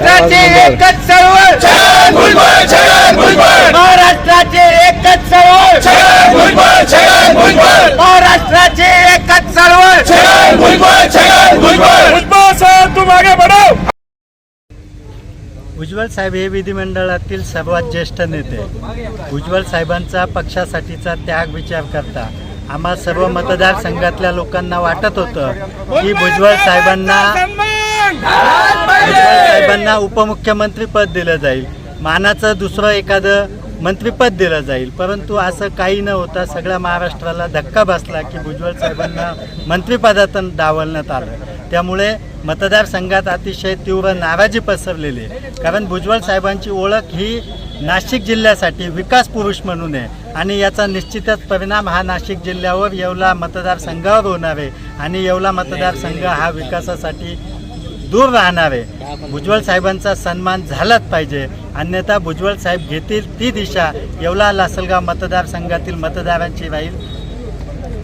महाराष्ट्राचे एकच चळवळ. छगन भुजबळ छगन भुजबळ. महाराष्ट्राचे एकच चळवळ. छगन भुजबळ छगन भुजबळ. महाराष्ट्राचे एकच चळवळ. छगन भुजबळ छगन भुजबळ. भुजबळ साहब तुम आगे बढ़ो उज्ज्वल साहेब हे विधिमंडळातील सर्वात ज्येष्ठ नेते. उज्ज्वल साहेबांचा पक्षासाठीचा त्याग विचार करता. आम्हा सर्व मतदारसंघातल्या लोकांना वाटत होतं की भुजबळ साहेबांना त्यांना उपमुख्यमंत्रीपद दिलं जाईल. मानाचं दुसरं एखादं मंत्रीपद दिलं जाईल. परंतु असं काही न होता सगळ्या महाराष्ट्राला धक्का बसला की भुजबळ साहेबांना मंत्रिपदातून डावलण्यात आलं. त्यामुळे मतदारसंघात अतिशय तीव्र नाराजी पसरलेली आहे. कारण भुजबळ साहेबांची ओळख ही नाशिक जिल्ह्यासाठी विकास पुरुष म्हणून आहे. आणि याचा निश्चितच परिणाम हा नाशिक जिल्ह्यावर येवला मतदारसंघावर होणार आहे. आणि येवला मतदारसंघ हा विकासासाठी दूर राहणार. आहे भुजबळ साहेबांचा सन्मान झालाच पाहिजे. अन्यथा भुजबळ साहेब घेतील ती दिशा. येवला लासलगाव मतदारसंघातील मतदारांची राहील.